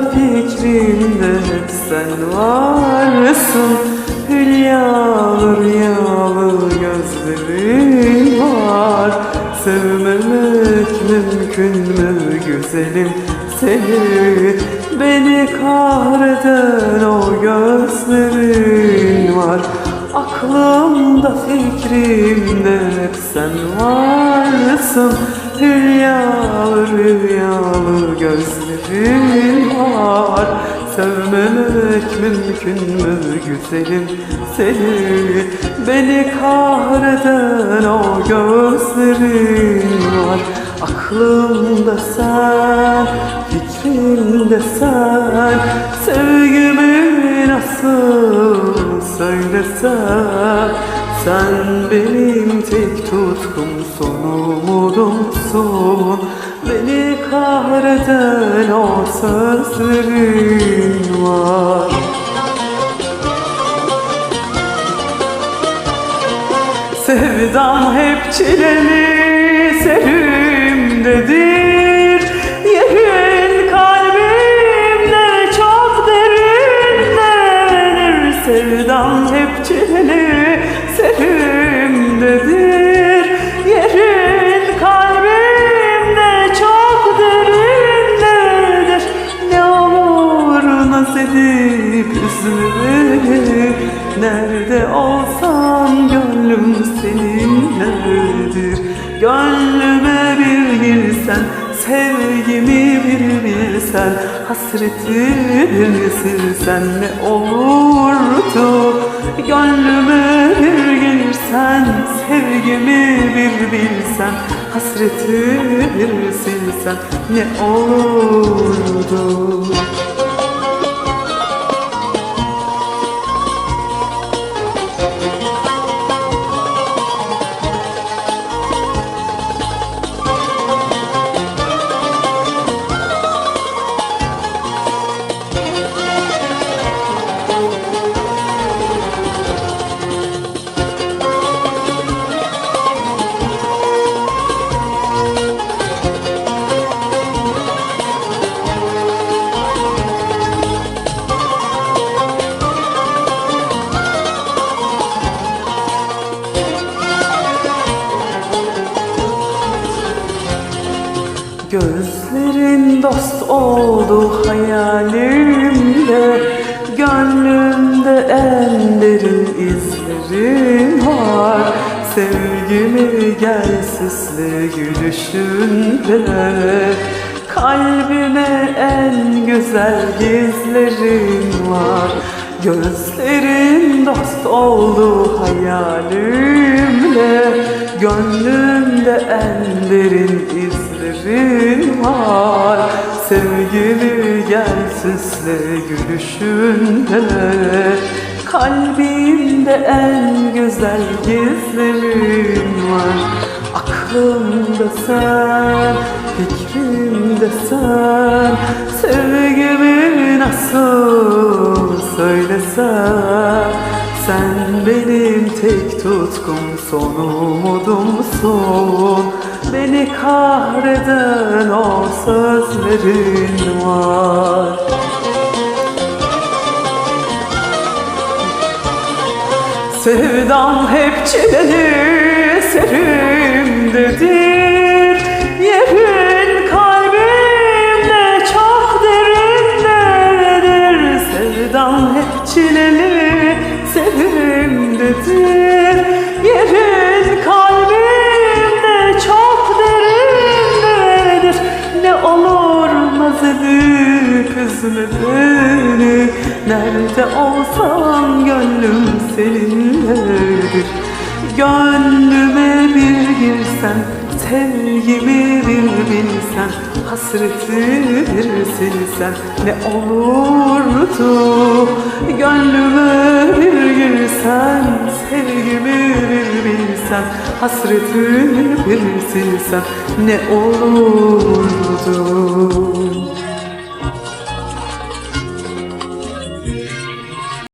fikrimde hep sen varsın. Hülyalı rüyalı gözlerin var. Sevmemek mümkün mü güzelim? Seni Beni kahreden o gözlerin var. Aklımda fikrimde hep sen varsın Hülyalı rüyalı gözlerin var Sevmemek mümkün mü güzelim seni? Beni kahreden o gözlerin var. Aklımda sen, fikrimde sen. Sevgimi nasıl söylesem Sen benim tek tutkum son umudumsun. Beni kahreden o sözlerin var. Sevdam hep çileli serimdedir naz edip üzme Nerede olsan gönlüm seninledir Gönlüme bir girsen Sevgimi bir bilsen Hasretimi silsen ne olurdu? Gönlüme bir girsen Sevgimi bir bilsen Hasretimi bir silsen ne olurdu dost oldu hayalimde. Gönlümde en derin izlerin var. Sevgimi gel süsle gülüşünle Kalbime en güzel gizlerin var. Gözlerin dost oldu hayalimle. Gönlümde en derin izlerin var Sevgili gel süsle gülüşünle Kalbimde en güzel gizlerin var. Aklımda sen, fikrimde sen. Sevgimi nasıl söylesem Sen benim tek tutkum son umudumsun Beni kahreden o sözlerin var. Sevdam hep çileli serimdedir Nerede olsam gönlüm seninledir. Gönlüme bir girsen Sevgimi bir bilsen Hasretimi bir silsen Ne olurdu? Gönlüme bir girsen Sevgimi bir bilsen Hasretimi bir silsen Ne olurdu